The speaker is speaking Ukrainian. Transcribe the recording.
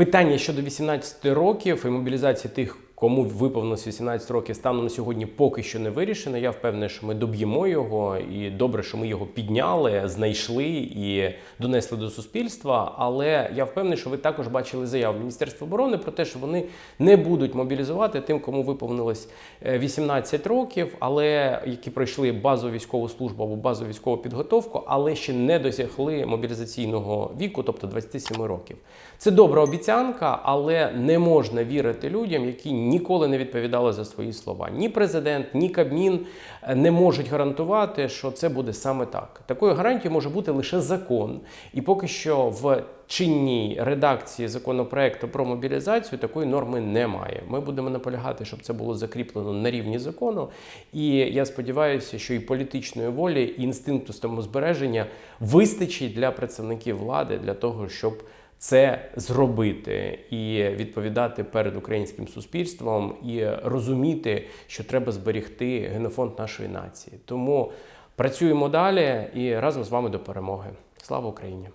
Питання щодо 18 років і мобілізації тих, кому виповнилось 18 років, станом сьогодні поки що не вирішено. Я впевнений, що ми доб'ємо його, і добре, що ми його підняли, знайшли і донесли до суспільства. Але я впевнений, що ви також бачили заяву Міністерства оборони про те, що вони не будуть мобілізувати тим, кому виповнилось е, 18 років, але які пройшли базову військову службу або базову військову підготовку, але ще не досягли мобілізаційного віку, тобто 27 років. Це добра обіцянка, але не можна вірити людям, які ніколи не відповідали за свої слова. Ні президент, ні Кабмін е, не можуть гарантувати, що це буде саме так. Такою гарантією може бути лише закон. І поки що в чинній редакції законопроекту про мобілізацію такої норми немає. Ми будемо наполягати, щоб це було закріплено на рівні закону. І я сподіваюся, що і політичної волі, і інстинкту самозбереження вистачить для представників влади для того, щоб це зробити і відповідати перед українським суспільством, і розуміти, що треба зберігти генофонд нашої нації. Тому працюємо далі і разом з вами до перемоги. Слава Україні!